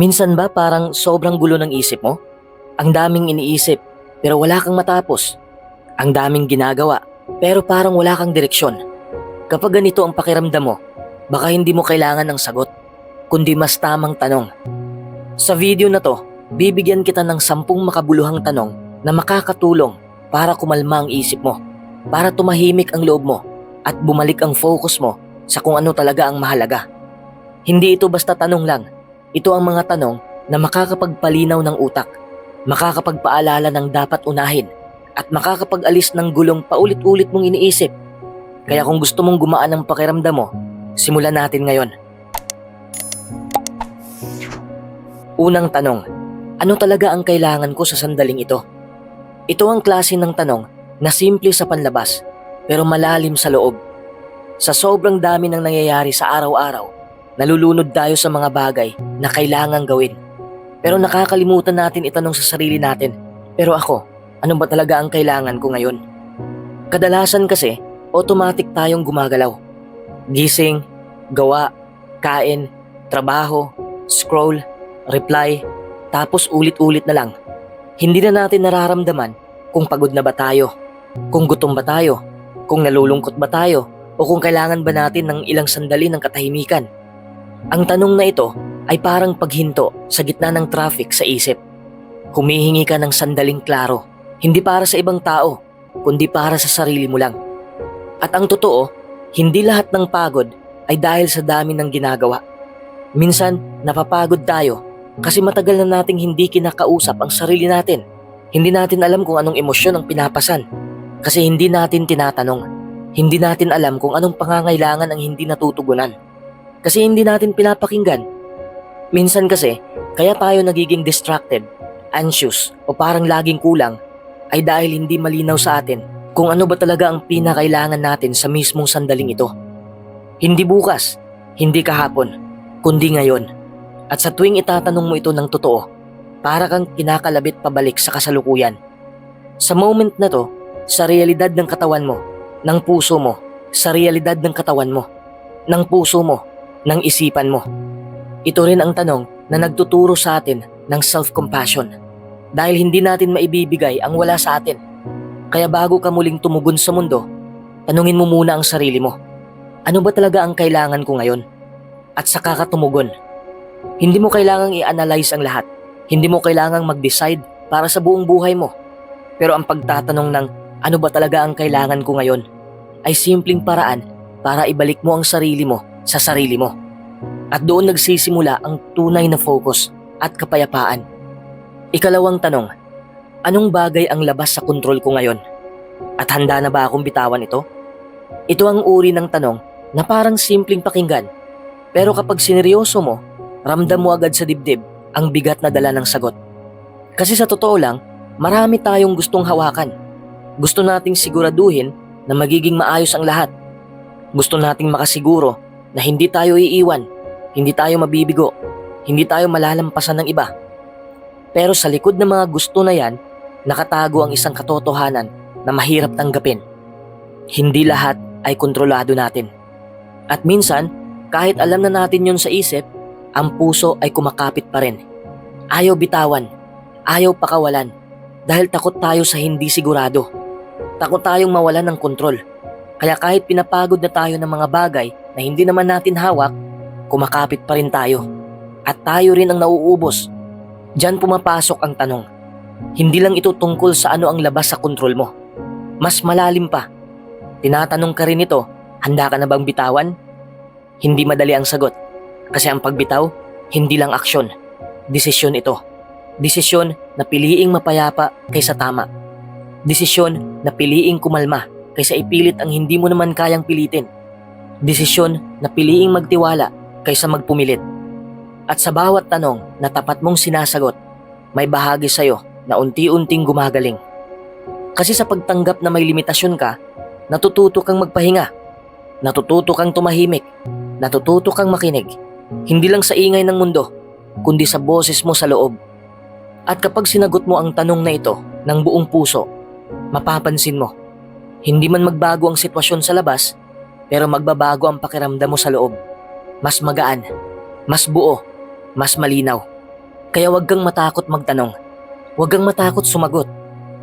Minsan ba parang sobrang gulo ng isip mo? Ang daming iniisip pero wala kang matapos. Ang daming ginagawa pero parang wala kang direksyon. Kapag ganito ang pakiramdam mo, baka hindi mo kailangan ng sagot, kundi mas tamang tanong. Sa video na to, bibigyan kita ng sampung makabuluhang tanong na makakatulong para kumalma ang isip mo, para tumahimik ang loob mo at bumalik ang focus mo sa kung ano talaga ang mahalaga. Hindi ito basta tanong lang. Ito ang mga tanong na makakapagpalinaw ng utak, makakapagpaalala ng dapat unahin, at makakapag-alis ng gulong paulit-ulit mong iniisip. Kaya kung gusto mong gumaan ang pakiramdam mo, simulan natin ngayon. Unang tanong, ano talaga ang kailangan ko sa sandaling ito? Ito ang klase ng tanong na simple sa panlabas pero malalim sa loob. Sa sobrang dami ng nangyayari sa araw-araw, nalulunod tayo sa mga bagay na kailangang gawin. Pero nakakalimutan natin itanong sa sarili natin, pero ako, ano ba talaga ang kailangan ko ngayon? Kadalasan kasi, automatic tayong gumagalaw. Gising, gawa, kain, trabaho, scroll, reply, tapos ulit-ulit na lang. Hindi na natin nararamdaman kung pagod na ba tayo, kung gutom ba tayo, kung nalulungkot ba tayo, o kung kailangan ba natin ng ilang sandali ng katahimikan. Ang tanong na ito ay parang paghinto sa gitna ng traffic sa isip. Humihingi ka ng sandaling klaro, hindi para sa ibang tao, kundi para sa sarili mo lang. At ang totoo, hindi lahat ng pagod ay dahil sa dami ng ginagawa. Minsan, napapagod tayo kasi matagal na nating hindi kinakausap ang sarili natin. Hindi natin alam kung anong emosyon ang pinapasan. Kasi hindi natin tinatanong. Hindi natin alam kung anong pangangailangan ang hindi natutugunan. Kasi hindi natin pinapakinggan. Minsan kasi, kaya tayo nagiging distracted, anxious, o parang laging kulang ay dahil hindi malinaw sa atin kung ano ba talaga ang pinakailangan natin sa mismong sandaling ito. Hindi bukas, hindi kahapon, kundi ngayon. At sa tuwing itatanong mo ito ng totoo, para kang kinakalabit pabalik sa kasalukuyan. Sa moment na to, sa realidad ng katawan mo, ng puso mo, sa realidad ng katawan mo, ng puso mo, ng isipan mo. Ito rin ang tanong na nagtuturo sa atin ng self-compassion. Dahil hindi natin maibibigay ang wala sa atin. Kaya bago ka muling tumugon sa mundo, tanungin mo muna ang sarili mo. Ano ba talaga ang kailangan ko ngayon? At saka ka tumugon. Hindi mo kailangang i-analyze ang lahat. Hindi mo kailangang mag-decide para sa buong buhay mo. Pero ang pagtatanong ng ano ba talaga ang kailangan ko ngayon ay simpleng paraan para ibalik mo ang sarili mo sa sarili mo. At doon nagsisimula ang tunay na focus at kapayapaan. Ikalawang tanong, anong bagay ang labas sa kontrol ko ngayon? At handa na ba akong bitawan ito? Ito ang uri ng tanong na parang simpleng pakinggan. Pero kapag sineryoso mo, ramdam mo agad sa dibdib ang bigat na dala ng sagot. Kasi sa totoo lang, marami tayong gustong hawakan. Gusto nating siguraduhin na magiging maayos ang lahat. Gusto nating makasiguro na hindi tayo iiwan, hindi tayo mabibigo, hindi tayo malalampasan ng iba. Pero sa likod ng mga gusto na yan, nakatago ang isang katotohanan na mahirap tanggapin. Hindi lahat ay kontrolado natin. At minsan, kahit alam na natin yon sa isip, ang puso ay kumakapit pa rin. Ayaw bitawan, ayaw pakawalan, dahil takot tayo sa hindi sigurado. Takot tayong mawalan ng kontrol. Kaya kahit pinapagod na tayo ng mga bagay na hindi naman natin hawak, kumakapit pa rin tayo. At tayo rin ang nauubos. Diyan pumapasok ang tanong. Hindi lang ito tungkol sa ano ang labas sa kontrol mo. Mas malalim pa. Tinatanong ka rin ito, handa ka na bang bitawan? Hindi madali ang sagot. Kasi ang pagbitaw, hindi lang aksyon. Desisyon ito. Desisyon na piliing mapayapa kaysa tama. Desisyon na piliing kumalma kaysa ipilit ang hindi mo naman kayang pilitin. Desisyon na piliing magtiwala kaysa magpumilit. At sa bawat tanong na tapat mong sinasagot, may bahagi sa'yo na unti-unting gumagaling. Kasi sa pagtanggap na may limitasyon ka, natututo kang magpahinga. Natututo kang tumahimik. Natututo kang makinig. Hindi lang sa ingay ng mundo, kundi sa boses mo sa loob. At kapag sinagot mo ang tanong na ito ng buong puso, mapapansin mo, hindi man magbago ang sitwasyon sa labas, pero magbabago ang pakiramdam mo sa loob. Mas magaan, mas buo, mas malinaw. Kaya huwag kang matakot magtanong. Huwag kang matakot sumagot.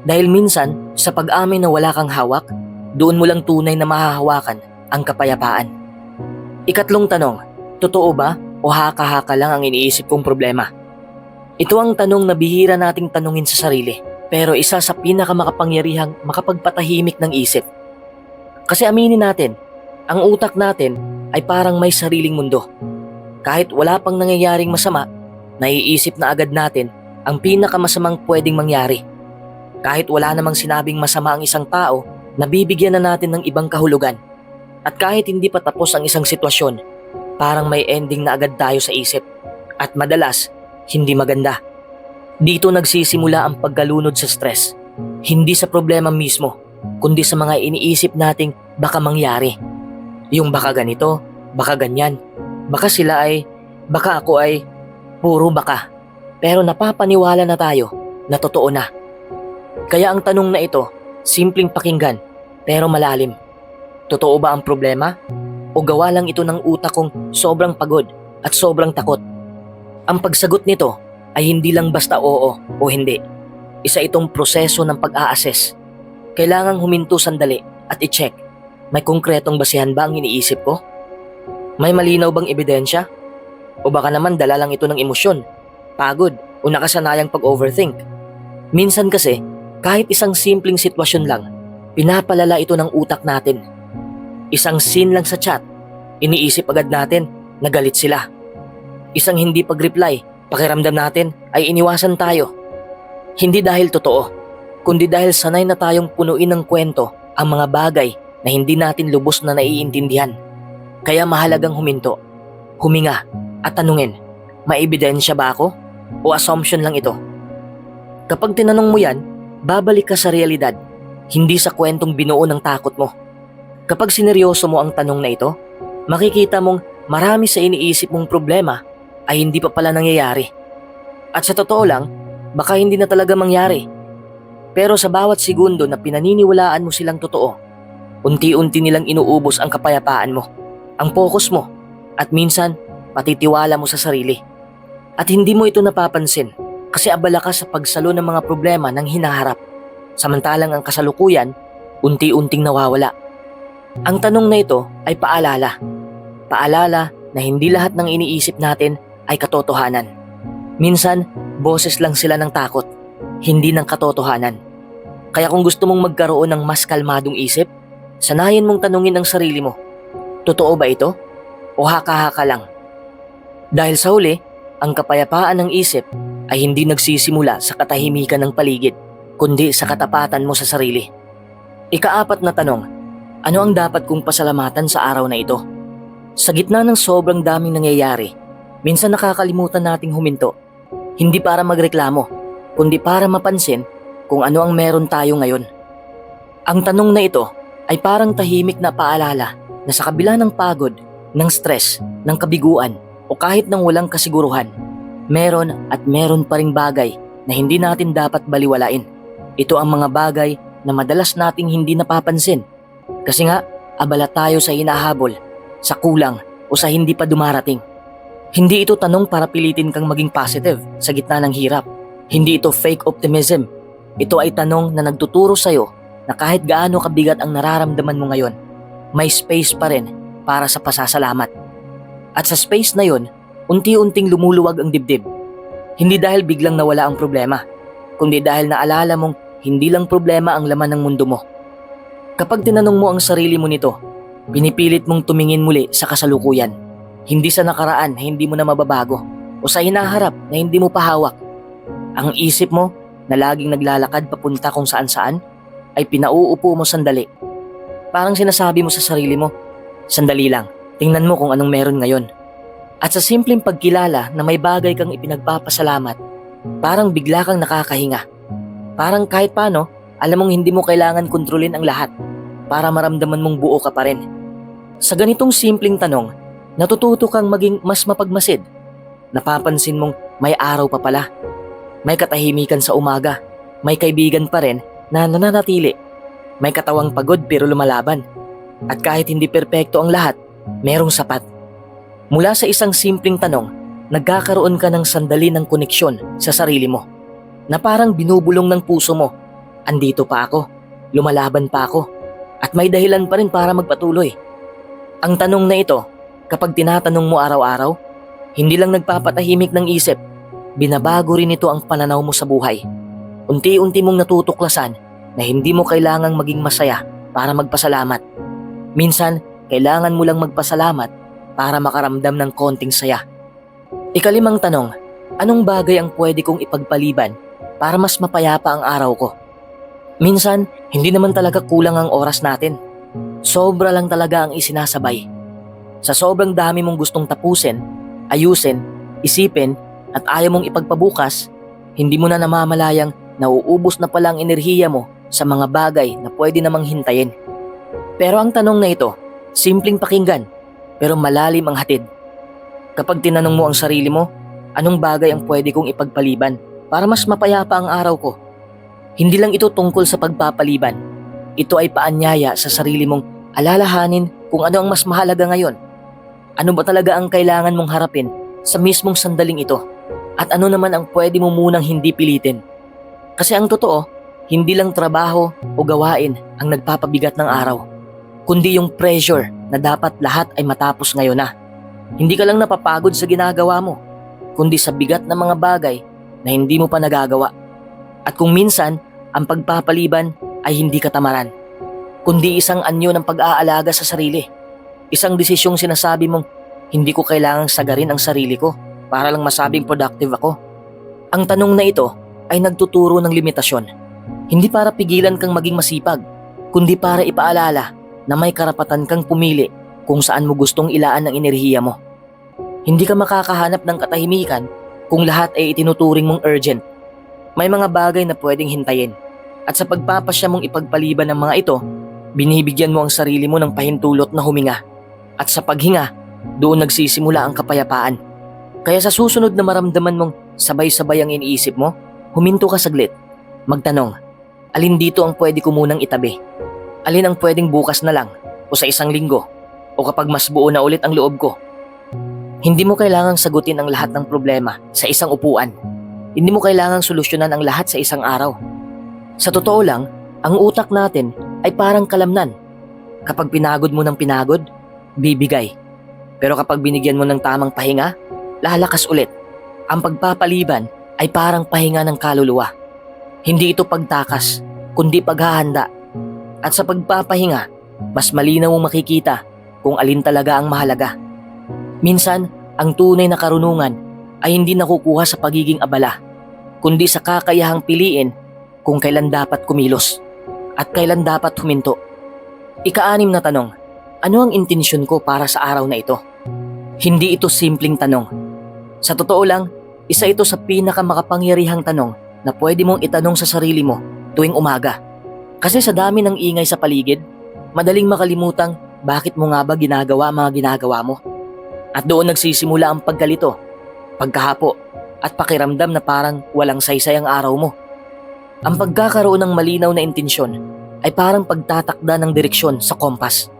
Dahil minsan, sa pag-amin na wala kang hawak, doon mo lang tunay na mahahawakan ang kapayapaan. Ikatlong tanong, totoo ba o haka-haka lang ang iniisip kong problema? Ito ang tanong na bihira nating tanungin sa sarili, pero isa sa pinakamakapangyarihang makapagpatahimik ng isip. Kasi aminin natin, ang utak natin ay parang may sariling mundo. Kahit wala pang nangyayaring masama, naiisip na agad natin ang pinakamasamang pwedeng mangyari. Kahit wala namang sinabing masama ang isang tao, nabibigyan na natin ng ibang kahulugan. At kahit hindi pa tapos ang isang sitwasyon, parang may ending na agad tayo sa isip. At madalas, hindi maganda. Dito nagsisimula ang pagkalunod sa stress. Hindi sa problema mismo, kundi sa mga iniisip nating baka mangyari. Yung baka ganito, baka ganyan, baka sila ay, baka ako ay, puro baka. Pero napapaniwala na tayo na totoo na. Kaya ang tanong na ito, simpleng pakinggan, pero malalim. Totoo ba ang problema? O gawa lang ito ng utak kong sobrang pagod at sobrang takot? Ang pagsagot nito ay hindi lang basta oo o hindi. Isa itong proseso ng pag-a-assess. Kailangang huminto sandali at i-check. May konkretong basihan ba ang iniisip ko? May malinaw bang ebidensya? O baka naman dala lang ito ng emosyon, pagod o nakasanayang pag-overthink? Minsan kasi, kahit isang simpleng sitwasyon lang, pinapalala ito ng utak natin. Isang scene lang sa chat, iniisip agad natin na galit sila. Isang hindi pag-reply, pakiramdam natin ay iniwasan tayo. Hindi dahil totoo, kundi dahil sanay na tayong punuin ng kwento ang mga bagay na hindi natin lubos na naiintindihan. Kaya mahalagang huminto, huminga at tanungin, may ebidensya ba ako? O assumption lang ito? Kapag tinanong mo yan, babalik ka sa realidad, hindi sa kwentong binuo ng takot mo. Kapag sineryoso mo ang tanong na ito, makikita mong marami sa iniisip mong problema ay hindi pa pala nangyayari. At sa totoo lang, baka hindi na talaga mangyari. Pero sa bawat segundo na pinaniniwalaan mo silang totoo, unti-unti nilang inuubos ang kapayapaan mo, ang focus mo, at minsan, patitiwala mo sa sarili. At hindi mo ito napapansin kasi abala ka sa pagsalo ng mga problema ng hinaharap. Samantalang ang kasalukuyan, unti-unting nawawala. Ang tanong na ito ay paalala. Paalala na hindi lahat ng iniisip natin ay katotohanan. Minsan, boses lang sila ng takot, hindi ng katotohanan. Kaya kung gusto mong magkaroon ng mas kalmadong isip, sanayin mong tanungin ang sarili mo. Totoo ba ito? O haka-haka lang? Dahil sa huli, ang kapayapaan ng isip ay hindi nagsisimula sa katahimikan ng paligid, kundi sa katapatan mo sa sarili. Ikaapat na tanong, ano ang dapat kong pasalamatan sa araw na ito? Sa gitna ng sobrang daming nangyayari, minsan nakakalimutan nating huminto. Hindi para magreklamo, kundi para mapansin kung ano ang meron tayo ngayon. Ang tanong na ito ay parang tahimik na paalala na sa kabila ng pagod, ng stress, ng kabiguan, o kahit ng walang kasiguruhan, meron at meron pa ring bagay na hindi natin dapat baliwalain. Ito ang mga bagay na madalas nating hindi napapansin. Kasi nga, abala tayo sa hinahabol, sa kulang o sa hindi pa dumarating. Hindi ito tanong para pilitin kang maging positive sa gitna ng hirap. Hindi ito fake optimism. Ito ay tanong na nagtuturo sa'yo na kahit gaano kabigat ang nararamdaman mo ngayon, may space pa rin para sa pasasalamat. At sa space na yon, unti-unting lumuluwag ang dibdib. Hindi dahil biglang nawala ang problema, kundi dahil naalala mong hindi lang problema ang laman ng mundo mo. Kapag tinanong mo ang sarili mo nito, pinipilit mong tumingin muli sa kasalukuyan. Hindi sa nakaraan na hindi mo na mababago o sa hinaharap na hindi mo pahawak. Ang isip mo na laging naglalakad papunta kung saan saan ay pinauupo mo sandali. Parang sinasabi mo sa sarili mo, sandali lang, tingnan mo kung anong meron ngayon. At sa simpleng pagkilala na may bagay kang ipinagpapasalamat, parang bigla kang nakakahinga. Parang kahit paano, alam mong hindi mo kailangan kontrolin ang lahat para maramdaman mong buo ka pa rin. Sa ganitong simpleng tanong, natututo kang maging mas mapagmasid. Napapansin mong may araw pa pala. May katahimikan sa umaga. May kaibigan pa rin na nananatili. May katawang pagod pero lumalaban. At kahit hindi perpekto ang lahat, merong sapat. Mula sa isang simpleng tanong, nagkakaroon ka ng sandali ng koneksyon sa sarili mo. Na parang binubulong ng puso mo, andito pa ako, lumalaban pa ako, at may dahilan pa rin para magpatuloy. Ang tanong na ito, kapag tinatanong mo araw-araw, hindi lang nagpapatahimik ng isip, binabago rin ito ang pananaw mo sa buhay. Unti-unti mong natutuklasan na hindi mo kailangang maging masaya para magpasalamat. Minsan, kailangan mo lang magpasalamat para makaramdam ng konting saya. Ikalimang tanong, anong bagay ang pwede kong ipagpaliban para mas mapayapa ang araw ko? Minsan, hindi naman talaga kulang ang oras natin. Sobra lang talaga ang isinasabay. Sa sobrang dami mong gustong tapusin, ayusin, isipin, at ayaw mong ipagpabukas, hindi mo na namamalayang nauubos na pala ang enerhiya mo sa mga bagay na pwede namang hintayin. Pero ang tanong na ito, simpleng pakinggan, pero malalim ang hatid. Kapag tinanong mo ang sarili mo, anong bagay ang pwede kong ipagpaliban para mas mapayapa ang araw ko? Hindi lang ito tungkol sa pagpapaliban. Ito ay paanyaya sa sarili mong alalahanin kung ano ang mas mahalaga ngayon. Ano ba talaga ang kailangan mong harapin sa mismong sandaling ito? At ano naman ang pwede mo munang hindi pilitin? Kasi ang totoo, hindi lang trabaho o gawain ang nagpapabigat ng araw, kundi yung pressure na dapat lahat ay matapos ngayon na. Hindi ka lang napapagod sa ginagawa mo, kundi sa bigat ng mga bagay na hindi mo pa nagagawa. At kung minsan, ang pagpapaliban ay hindi katamaran, kundi isang anyo ng pag-aalaga sa sarili. Isang desisyong sinasabi mong, hindi ko kailangang sagarin ang sarili ko para lang masabing productive ako. Ang tanong na ito ay nagtuturo ng limitasyon. Hindi para pigilan kang maging masipag, kundi para ipaalala na may karapatan kang pumili kung saan mo gustong ilaan ang enerhiya mo. Hindi ka makakahanap ng katahimikan kung lahat ay itinuturing mong urgent. May mga bagay na pwedeng hintayin. At sa pagpapasya mong ipagpaliban ng mga ito, binibigyan mo ang sarili mo ng pahintulot na huminga. At sa paghinga, doon nagsisimula ang kapayapaan. Kaya sa susunod na maramdaman mong sabay-sabay ang iniisip mo, huminto ka saglit. Magtanong, alin dito ang pwede ko munang itabi? Alin ang pwedeng bukas na lang o sa isang linggo o kapag mas buo na ulit ang loob ko? Hindi mo kailangang sagutin ang lahat ng problema sa isang upuan. Hindi mo kailangang solusyonan ang lahat sa isang araw. Sa totoo lang, ang utak natin ay parang kalamnan. Kapag pinagod mo ng pinagod, bibigay. Pero kapag binigyan mo ng tamang pahinga, lalakas ulit. Ang pagpapaliban ay parang pahinga ng kaluluwa. Hindi ito pagtakas, kundi paghahanda. At sa pagpapahinga, mas malinaw mong makikita kung alin talaga ang mahalaga. Minsan, ang tunay na karunungan ay hindi nakukuha sa pagiging abala, kundi sa kakayahang piliin kung kailan dapat kumilos at kailan dapat huminto. Ikaanim na tanong, ano ang intensyon ko para sa araw na ito? Hindi ito simpleng tanong. Sa totoo lang, isa ito sa pinakamakapangyarihang tanong na pwede mong itanong sa sarili mo tuwing umaga. Kasi sa dami ng ingay sa paligid, madaling makalimutang bakit mo nga ba ginagawa mga ginagawa mo. At doon nagsisimula ang pagkalito, pagkahapo, at pakiramdam na parang walang saysay ang araw mo. Ang pagkakaroon ng malinaw na intensyon ay parang pagtatakda ng direksyon sa kompas.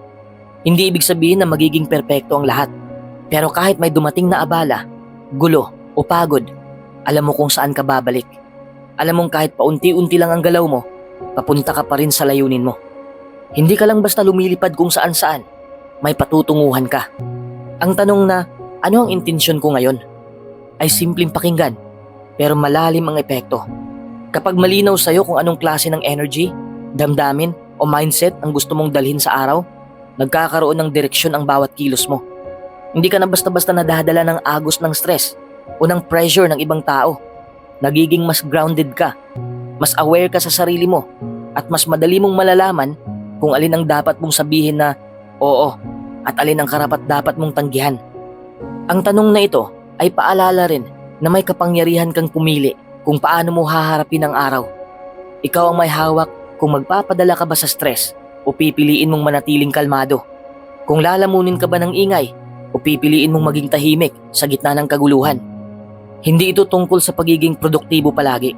Hindi ibig sabihin na magiging perpekto ang lahat. Pero kahit may dumating na abala, gulo o pagod, alam mo kung saan ka babalik. Alam mong kahit paunti-unti lang ang galaw mo, papunta ka pa rin sa layunin mo. Hindi ka lang basta lumilipad kung saan-saan, may patutunguhan ka. Ang tanong na, ano ang intensyon ko ngayon? Ay simpleng pakinggan, pero malalim ang epekto. Kapag malinaw sa'yo kung anong klase ng energy, damdamin o mindset ang gusto mong dalhin sa araw, nagkakaroon ng direksyon ang bawat kilos mo. Hindi ka na basta-basta nadadala ng agos ng stress o ng pressure ng ibang tao. Nagiging mas grounded ka, mas aware ka sa sarili mo, at mas madali mong malalaman kung alin ang dapat mong sabihin na oo at alin ang karapat dapat mong tanggihan. Ang tanong na ito ay paalala rin na may kapangyarihan kang pumili kung paano mo haharapin ang araw. Ikaw ang may hawak kung magpapadala ka ba sa stress o pipiliin mong manatiling kalmado. Kung lalamunin ka ba ng ingay o pipiliin mong maging tahimik sa gitna ng kaguluhan. Hindi ito tungkol sa pagiging produktibo palagi.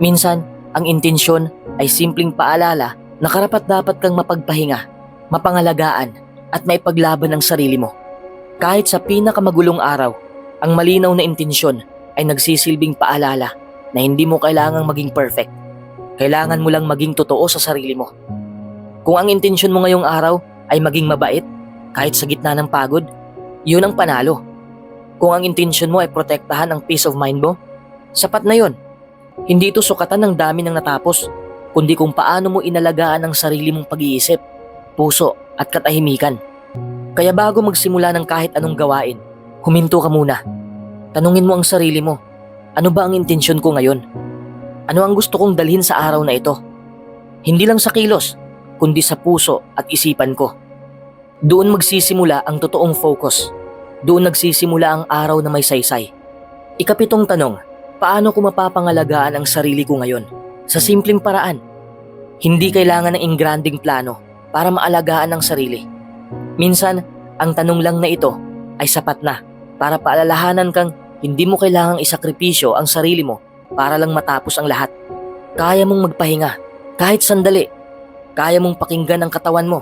Minsan, ang intensyon ay simpleng paalala na karapat dapat kang mapagpahinga, mapangalagaan at maipaglaban ang sarili mo. Kahit sa pinakamagulong araw, Ang malinaw na intensyon ay nagsisilbing paalala na hindi mo kailangang maging perfect. Kailangan mo lang maging totoo sa sarili mo. Kung ang intensyon mo ngayong araw ay maging mabait, kahit sa gitna ng pagod, yun ang panalo. Kung ang intensyon mo ay protektahan ang peace of mind mo, sapat na yon. Hindi ito sukatan ng dami ng natapos, kundi kung paano mo inalagaan ang sarili mong pag-iisip, puso at katahimikan. Kaya bago magsimula ng kahit anong gawain, huminto ka muna. Tanungin mo ang sarili mo, ano ba ang intensyon ko ngayon? Ano ang gusto kong dalhin sa araw na ito? Hindi lang sa kilos, kundi sa puso at isipan ko. Doon magsisimula ang totoong focus. Doon nagsisimula ang araw na may saysay. Ikapitong tanong, paano ko mapapangalagaan ang sarili ko ngayon? Sa simpleng paraan. Hindi kailangan ng ingranding plano para maalagaan ang sarili. Minsan, ang tanong lang na ito ay sapat na para paalalahanan kang hindi mo kailangang isakripisyo ang sarili mo para lang matapos ang lahat. Kaya mong magpahinga kahit sandali. Kaya mong pakinggan ang katawan mo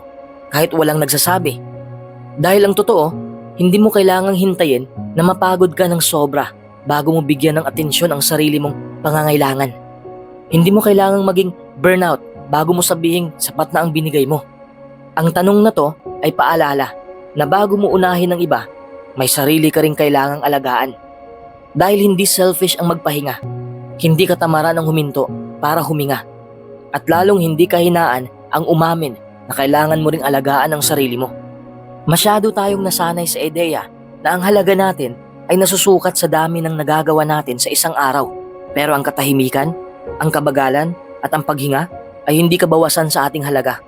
kahit walang nagsasabi. Dahil ang totoo, hindi mo kailangang hintayin na mapagod ka ng sobra bago mo bigyan ng atensyon ang sarili mong pangangailangan. Hindi mo kailangang maging burnout bago mo sabihin sapat na ang binigay mo. Ang tanong na to ay paalala na bago mo unahin ng iba, may sarili ka rin kailangang alagaan. Dahil hindi selfish ang magpahinga. Hindi katamaran ang huminto para huminga. At lalong hindi kahinaan ang umamin na kailangan mo ring alagaan ang sarili mo. Masyado tayong nasanay sa ideya na ang halaga natin ay nasusukat sa dami ng nagagawa natin sa isang araw. Pero ang katahimikan, ang kabagalan at ang paghinga ay hindi kabawasan sa ating halaga.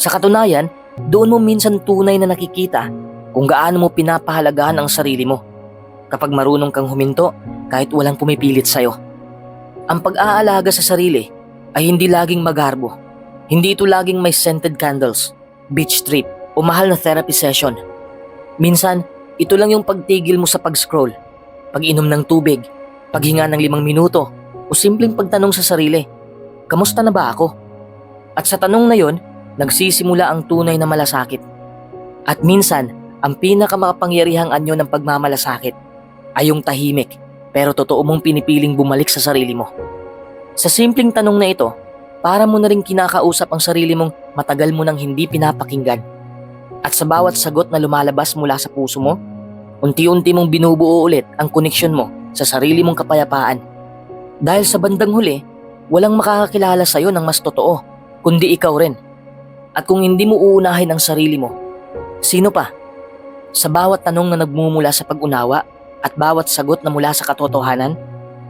Sa katunayan, doon mo minsan tunay na nakikita kung gaano mo pinapahalagahan ang sarili mo kapag marunong kang huminto kahit walang pumipilit sa'yo. Ang pag-aalaga sa sarili ay hindi laging magarbo. Hindi ito laging may scented candles, beach trip o mahal na therapy session. Minsan, ito lang yung pagtigil mo sa pag-scroll, pag-inom ng tubig, paghinga ng limang minuto o simpleng pagtanong sa sarili, kamusta na ba ako? At sa tanong na yon, nagsisimula ang tunay na malasakit. At minsan, ang pinakamakapangyarihang anyo ng pagmamalasakit ay yung tahimik pero totoo mong pinipiling bumalik sa sarili mo. Sa simpleng tanong na ito, para mo na rin kinakausap ang sarili mong matagal mo nang hindi pinapakinggan. At sa bawat sagot na lumalabas mula sa puso mo, unti-unti mong binubuo ulit ang koneksyon mo sa sarili mong kapayapaan. Dahil sa bandang huli, walang makakakilala sa'yo ng mas totoo, kundi ikaw rin. At kung hindi mo uunahin ang sarili mo, sino pa? Sa bawat tanong na nagmumula sa pag-unawa at bawat sagot na mula sa katotohanan,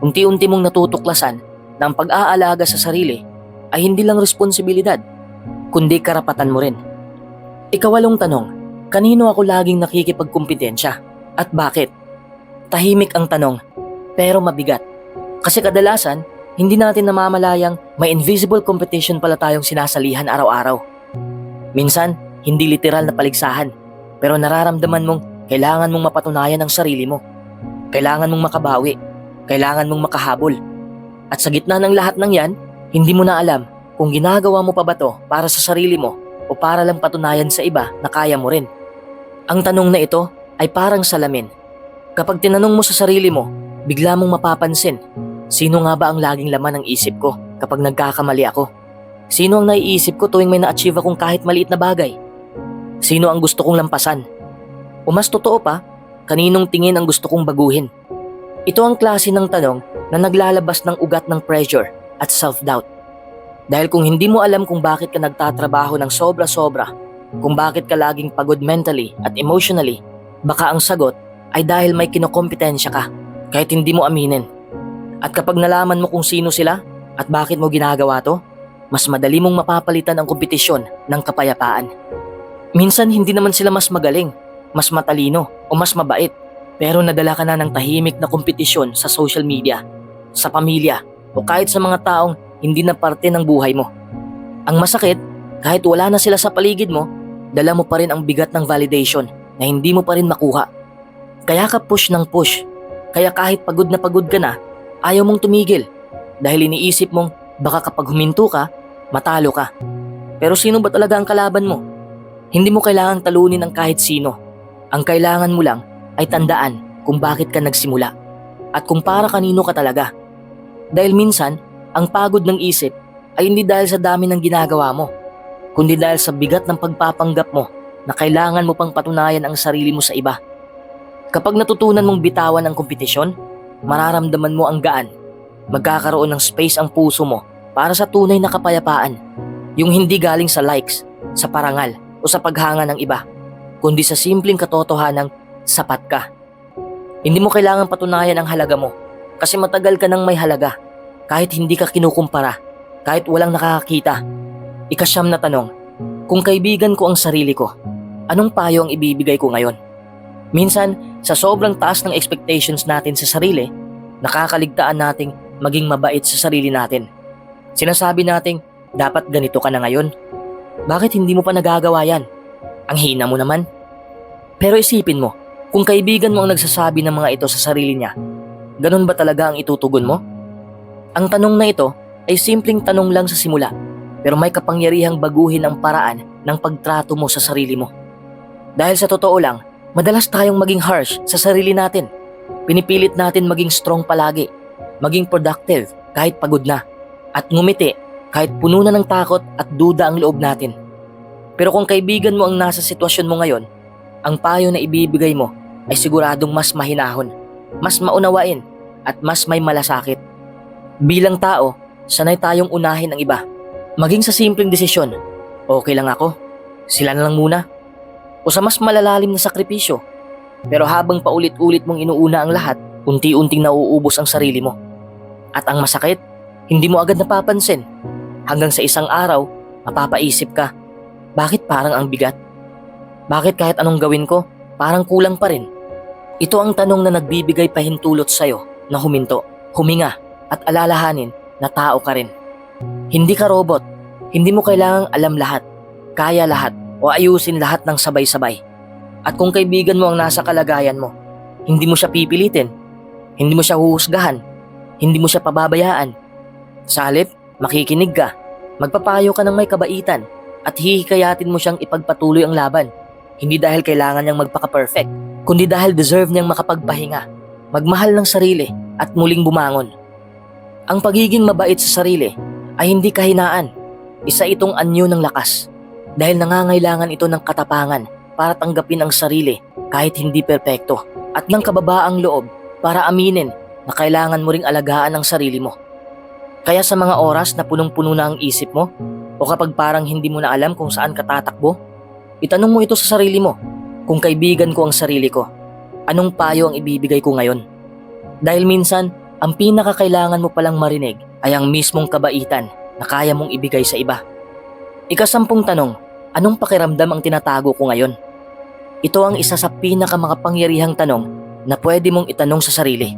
unti-unti mong natutuklasan na pag-aalaga sa sarili ay hindi lang responsibilidad, kundi karapatan mo rin. Ikawalong tanong, kanino ako laging nakikipagkumpetensya at bakit? Tahimik ang tanong, pero mabigat. Kasi kadalasan, hindi natin namamalayang may invisible competition pala tayong sinasalihan araw-araw. Minsan, hindi literal na paligsahan, pero nararamdaman mong kailangan mong mapatunayan ang sarili mo. Kailangan mong makabawi. Kailangan mong makahabol. At sa gitna ng lahat ng yan, hindi mo na alam kung ginagawa mo pa ba to para sa sarili mo o para lang patunayan sa iba na kaya mo rin. Ang tanong na ito ay parang salamin. Kapag tinanong mo sa sarili mo, bigla mong mapapansin, sino nga ba ang laging laman ng isip ko kapag nagkakamali ako? Sino ang naiisip ko tuwing may na-achieve akong kahit maliit na bagay? Sino ang gusto kong lampasan? O mas totoo pa, kaninong tingin ang gusto kong baguhin? Ito ang klase ng tanong na naglalabas ng ugat ng pressure at self-doubt. Dahil kung hindi mo alam kung bakit ka nagtatrabaho ng sobra-sobra, kung bakit ka laging pagod mentally at emotionally, baka ang sagot ay dahil may kinokompetensya ka kahit hindi mo aminin. At kapag nalaman mo kung sino sila at bakit mo ginagawa to, mas madali mong mapapalitan ang kompetisyon ng kapayapaan. Minsan hindi naman sila mas magaling, mas matalino o mas mabait, pero nadala ka na ng tahimik na kompetisyon sa social media, sa pamilya o kahit sa mga taong hindi na parte ng buhay mo. Ang masakit, kahit wala na sila sa paligid mo, dala mo pa rin ang bigat ng validation na hindi mo pa rin makuha. Kaya ka push ng push. Kaya kahit pagod na pagod ka na, ayaw mong tumigil dahil iniisip mong baka kapag huminto ka, matalo ka. Pero sino ba talaga ang kalaban mo? Hindi mo kailangang talunin ang kahit sino. Ang kailangan mo lang ay tandaan kung bakit ka nagsimula at kung para kanino ka talaga. Dahil minsan, ang pagod ng isip ay hindi dahil sa dami ng ginagawa mo, kundi dahil sa bigat ng pagpapanggap mo na kailangan mo pang patunayan ang sarili mo sa iba. Kapag natutunan mong bitawan ang kompetisyon, mararamdaman mo ang gaan. Magkakaroon ng space ang puso mo para sa tunay na kapayapaan. Yung hindi galing sa likes, sa parangal, o sa paghanga ng iba, kundi sa simpleng katotohanang sapat ka. Hindi mo kailangan patunayan ang halaga mo kasi matagal ka nang may halaga kahit hindi ka kinukumpara, kahit walang nakakakita. Ikasyam na tanong, kung kaibigan ko ang sarili ko, anong payo ang ibibigay ko ngayon? Minsan, sa sobrang taas ng expectations natin sa sarili, nakakaligtaan nating maging mabait sa sarili natin. Sinasabi nating, dapat ganito ka na ngayon. Bakit hindi mo pa nagagawa yan? Ang hina mo naman. Pero isipin mo, kung kaibigan mo ang nagsasabi ng mga ito sa sarili niya, ganun ba talaga ang itutugon mo? Ang tanong na ito ay simpleng tanong lang sa simula, pero may kapangyarihang baguhin ang paraan ng pagtrato mo sa sarili mo. Dahil sa totoo lang, madalas tayong maging harsh sa sarili natin. Pinipilit natin maging strong palagi, maging productive kahit pagod na, at ngumiti kahit puno na ng takot at duda ang loob natin. Pero kung kaibigan mo ang nasa sitwasyon mo ngayon, ang payo na ibibigay mo ay siguradong mas mahinahon, mas maunawain, at mas may malasakit. Bilang tao, sanay tayong unahin ang iba. Maging sa simpleng desisyon, okay lang ako, sila na lang muna. O sa mas malalalim na sakripisyo. Pero habang paulit-ulit mong inuuna ang lahat, unti-unting nauubos ang sarili mo. At ang masakit, hindi mo agad napapansin. Hanggang sa isang araw, mapapaisip ka, bakit parang ang bigat? Bakit kahit anong gawin ko, parang kulang pa rin? Ito ang tanong na nagbibigay pahintulot sa'yo na huminto, huminga at alalahanin na tao ka rin. Hindi ka robot, hindi mo kailangang alam lahat, kaya lahat o ayusin lahat ng sabay-sabay. At kung kaibigan mo ang nasa kalagayan mo, hindi mo siya pipilitin, hindi mo siya huhusgahan, hindi mo siya pababayaan. Sa halip, makikinig ka, magpapayo ka ng may kabaitan at hihikayatin mo siyang ipagpatuloy ang laban. Hindi dahil kailangan niyang magpaka-perfect, kundi dahil deserve niyang makapagpahinga, magmahal ng sarili at muling bumangon. Ang pagiging mabait sa sarili ay hindi kahinaan. Isa itong anyo ng lakas dahil nangangailangan ito ng katapangan para tanggapin ang sarili kahit hindi perpekto at ng kababaang loob para aminin na kailangan mo ring alagaan ang sarili mo. Kaya sa mga oras na punong-puno na ang isip mo o kapag parang hindi mo na alam kung saan ka tatakbo, itanong mo ito sa sarili mo. Kung kaibigan ko ang sarili ko, anong payo ang ibibigay ko ngayon? Dahil minsan, ang pinakakailangan mo palang marinig ay ang mismong kabaitan na kaya mong ibigay sa iba. Ikasampung tanong, anong pakiramdam ang tinatago ko ngayon? Ito ang isa sa pinakamakapangyarihang tanong na pwede mong itanong sa sarili.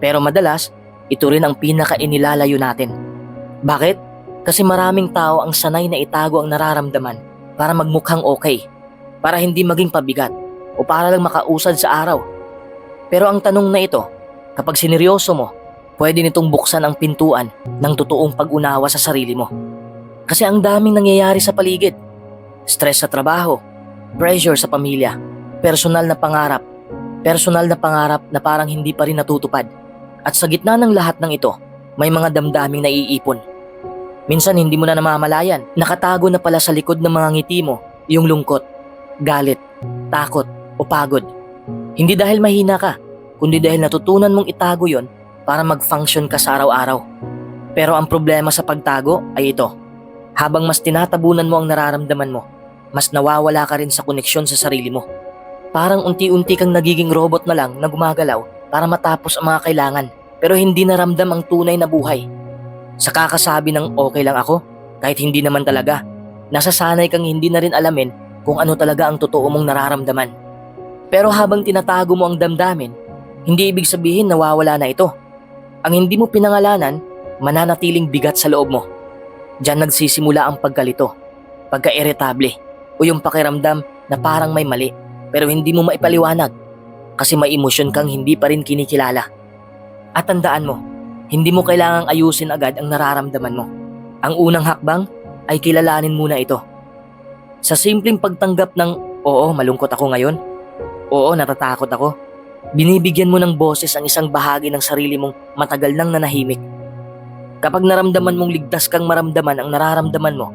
Pero madalas, ito rin ang pinaka-inilalayo natin. Bakit? Kasi maraming tao ang sanay na itago ang nararamdaman para magmukhang okay, para hindi maging pabigat, o para lang makausad sa araw. Pero ang tanong na ito, kapag sineryoso mo, pwede nitong buksan ang pintuan ng totoong pag-unawa sa sarili mo. Kasi ang daming nangyayari sa paligid. Stress sa trabaho, pressure sa pamilya, personal na pangarap, personal na pangarap na parang hindi pa rin natutupad. At sa gitna ng lahat ng ito, may mga damdaming naiipon. Minsan hindi mo na namamalayan, nakatago na pala sa likod ng mga ngiti mo yung lungkot, galit, takot o pagod. Hindi dahil mahina ka, kundi dahil natutunan mong itago yon para mag-function ka sa araw-araw. Pero ang problema sa pagtago ay ito. Habang mas tinatabunan mo ang nararamdaman mo, mas nawawala ka rin sa koneksyon sa sarili mo. Parang unti-unti kang nagiging robot na lang na gumagalaw para matapos ang mga kailangan pero hindi naramdam ang tunay na buhay. Sa kakasabi ng okay lang ako, kahit hindi naman talaga, nasasanay kang hindi na rin alamin kung ano talaga ang totoo mong nararamdaman. Pero habang tinatago mo ang damdamin, hindi ibig sabihin nawawala na ito. Ang hindi mo pinangalanan, mananatiling bigat sa loob mo. Diyan nagsisimula ang pagkalito, pagka-irritable, o yung pakiramdam na parang may mali pero hindi mo maipaliwanag kasi may emosyon kang hindi pa rin kinikilala. At tandaan mo, hindi mo kailangang ayusin agad ang nararamdaman mo. Ang unang hakbang ay kilalanin muna ito. Sa simpleng pagtanggap ng, oo, malungkot ako ngayon. Oo, natatakot ako. Binibigyan mo ng boses ang isang bahagi ng sarili mong matagal nang nanahimik. Kapag naramdaman mong ligtas kang maramdaman ang nararamdaman mo,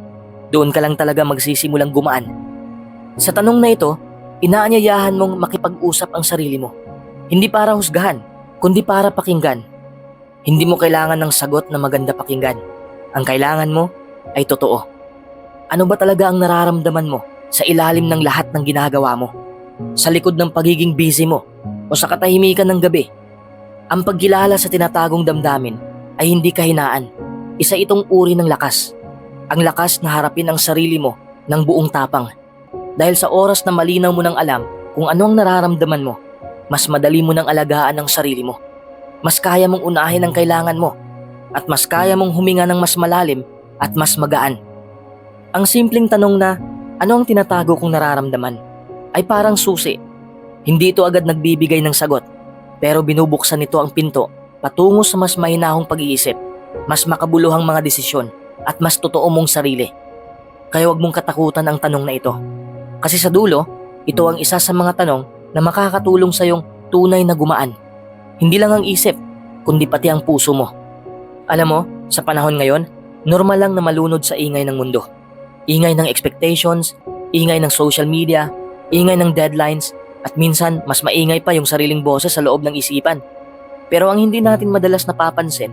doon ka lang talaga magsisimulang gumaan. Sa tanong na ito, inaanyayahan mong makipag-usap ang sarili mo. Hindi para husgahan, kundi para pakinggan. Hindi mo kailangan ng sagot na maganda pakinggan. Ang kailangan mo ay totoo. Ano ba talaga ang nararamdaman mo sa ilalim ng lahat ng ginagawa mo? Sa likod ng pagiging busy mo o sa katahimikan ng gabi? Ang pagkilala sa tinatagong damdamin ay hindi kahinaan. Isa itong uri ng lakas. Ang lakas na harapin ang sarili mo ng buong tapang. Dahil sa oras na malinaw mo nang alam kung ano ang nararamdaman mo, mas madali mo nang alagaan ang sarili mo. Mas kaya mong unahin ang kailangan mo at mas kaya mong huminga ng mas malalim at mas magaan. Ang simpleng tanong na, ano ang tinatago kong nararamdaman? Ay parang susi. Hindi ito agad nagbibigay ng sagot, pero binubuksan nito ang pinto patungo sa mas mahinahong pag-iisip, mas makabuluhang mga desisyon, at mas totoo mong sarili. Kaya wag mong katakutan ang tanong na ito. Kasi sa dulo, ito ang isa sa mga tanong na makakatulong sa iyong tunay na gumaan. Hindi lang ang isip, kundi pati ang puso mo. Alam mo, sa panahon ngayon, normal lang na malunod sa ingay ng mundo. Ingay ng expectations, ingay ng social media, ingay ng deadlines, at minsan mas maingay pa yung sariling boses sa loob ng isipan. Pero ang hindi natin madalas napapansin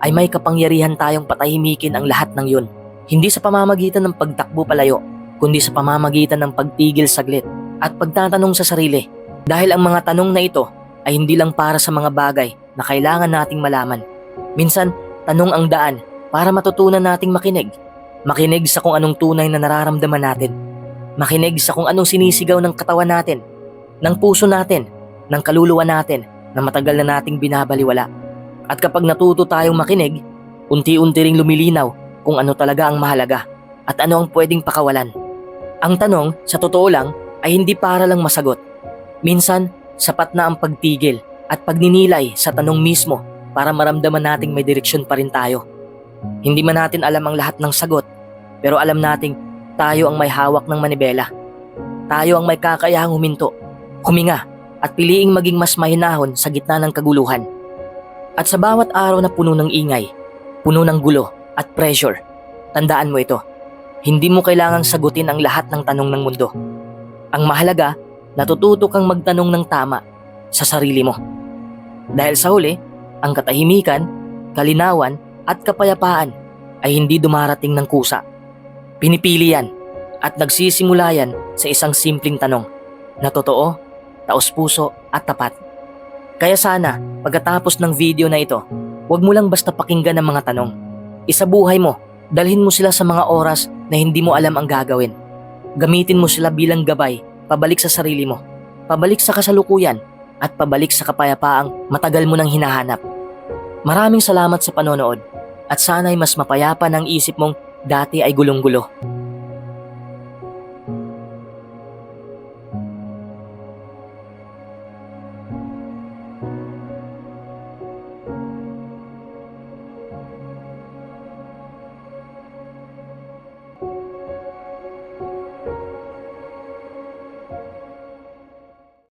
ay may kapangyarihan tayong patahimikin ang lahat ng yun. Hindi sa pamamagitan ng pagtakbo palayo, kundi sa pamamagitan ng pagtigil saglit at pagtatanong sa sarili. Dahil ang mga tanong na ito ay hindi lang para sa mga bagay na kailangan nating malaman. Minsan, tanong ang daan para matutunan nating makinig. Makinig sa kung anong tunay na nararamdaman natin. Makinig sa kung anong sinisigaw ng katawan natin, ng puso natin, ng kaluluwa natin na matagal na nating binabaliwala. At kapag natuto tayong makinig, unti-unti ring lumilinaw kung ano talaga ang mahalaga at ano ang pwedeng pakawalan. Ang tanong, sa totoo lang, ay hindi para lang masagot. Minsan, sapat na ang pagtigil at pagninilay sa tanong mismo para maramdaman nating may direksyon pa rin tayo. Hindi man natin alam ang lahat ng sagot, pero alam nating tayo ang may hawak ng manibela. Tayo ang may kakayahang huminto, huminga, at piliing maging mas mahinahon sa gitna ng kaguluhan. At sa bawat araw na puno ng ingay, puno ng gulo at pressure, tandaan mo ito. Hindi mo kailangang sagutin ang lahat ng tanong ng mundo. Ang mahalaga, natututo kang magtanong ng tama sa sarili mo. Dahil sa huli, ang katahimikan, kalinawan at kapayapaan ay hindi dumarating ng kusa. Pinipili yan at nagsisimula yan sa isang simpleng tanong na totoo, taos puso at tapat. Kaya sana, pagkatapos ng video na ito, huwag mo lang basta pakinggan ang mga tanong. Isabuhay mo, dalhin mo sila sa mga oras na hindi mo alam ang gagawin. Gamitin mo sila bilang gabay, pabalik sa sarili mo, pabalik sa kasalukuyan, at pabalik sa kapayapaang matagal mo nang hinahanap. Maraming salamat sa panonood at sana'y mas mapayapa ng isip mong dati ay gulong-gulo.